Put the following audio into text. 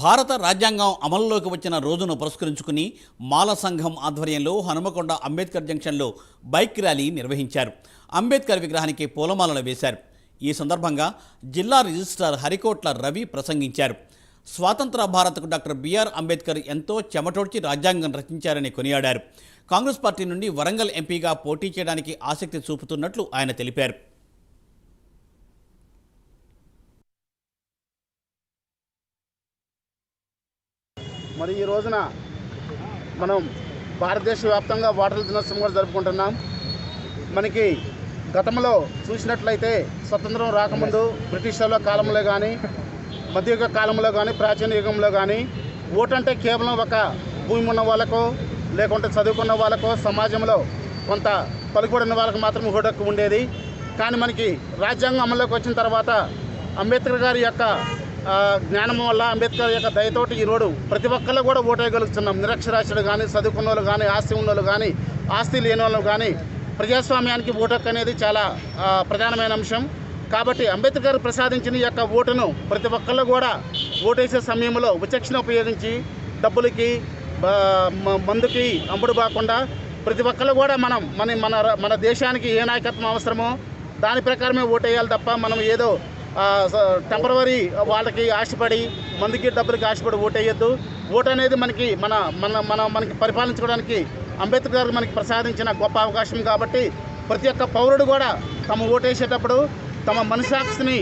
భారత రాజ్యాంగం అమలులోకి వచ్చిన రోజును పురస్కరించుకుని మాల సంఘం ఆధ్వర్యంలో హనుమకొండ అంబేద్కర్ జంక్షన్లో బైక్ ర్యాలీ నిర్వహించారు. అంబేద్కర్ విగ్రహానికి పూలమాలలు వేశారు. ఈ సందర్భంగా జిల్లా రిజిస్ట్రార్ హరికోట్ల రవి ప్రసంగించారు. స్వాతంత్ర భారత్కు డాక్టర్ బిఆర్ అంబేద్కర్ ఎంతో చెమటోడ్చి రాజ్యాంగం రచించారని కొనియాడారు. కాంగ్రెస్ పార్టీ నుండి వరంగల్ ఎంపీగా పోటీ చేయడానికి ఆసక్తి చూపుతున్నట్లు ఆయన తెలిపారు. మరి ఈ రోజున మనం భారతదేశ వ్యాప్తంగా ఓటర్ల దినోత్సవం కూడా జరుపుకుంటున్నాం. మనకి గతంలో చూసినట్లయితే స్వతంత్రం రాకముందు బ్రిటిషర్ల కాలంలో కానీ మధ్యయుగ కాలంలో కానీ ప్రాచీన యుగంలో కానీ ఓటంటే కేవలం ఒక భూమి ఉన్న వాళ్ళకో లేకుంటే చదువుకున్న వాళ్ళకో సమాజంలో కొంత పలుకుబడిన వాళ్ళకు మాత్రమే ఓటు ఉండేది. కానీ మనకి రాజ్యాంగం అమల్లోకి వచ్చిన తర్వాత అంబేద్కర్ గారి యొక్క జ్ఞానం వల్ల అంబేద్కర్ యొక్క దయతోటి ఈరోజు ప్రతి ఒక్కళ్ళు కూడా ఓటేయగలుగుతున్నాం. నిరక్షరాస్యులు కానీ చదువుకున్న వాళ్ళు కానీ ఆస్తి ఉన్న వాళ్ళు కానీ ఆస్తి లేని వాళ్ళు కానీ ప్రజాస్వామ్యానికి ఓటు అనేది చాలా ప్రధానమైన అంశం. కాబట్టి అంబేద్కర్ ప్రసాదించిన యొక్క ఓటును ప్రతి ఒక్కళ్ళు కూడా ఓటేసే సమయంలో విచక్షణ ఉపయోగించి డబ్బులకి మందుకి అమ్ముడు కాకుండా ప్రతి ఒక్కళ్ళు కూడా మనం మన మన మన దేశానికి ఏ నాయకత్వం అవసరమో దాని ప్రకారమే ఓటేయాలి తప్ప మనం ఏదో టెంపరవరీ వాళ్ళకి ఆశపడి మందికి డబ్బులకి ఆశపడి ఓటేయొద్దు ఓటు అనేది మనకి మన మన మన మనకి పరిపాలించుకోవడానికి అంబేద్కర్ గారు మనకి ప్రసాదించిన గొప్ప అవకాశం కాబట్టి ప్రతి ఒక్క పౌరుడు కూడా తమ ఓటేసేటప్పుడు తమ మనసాక్షిని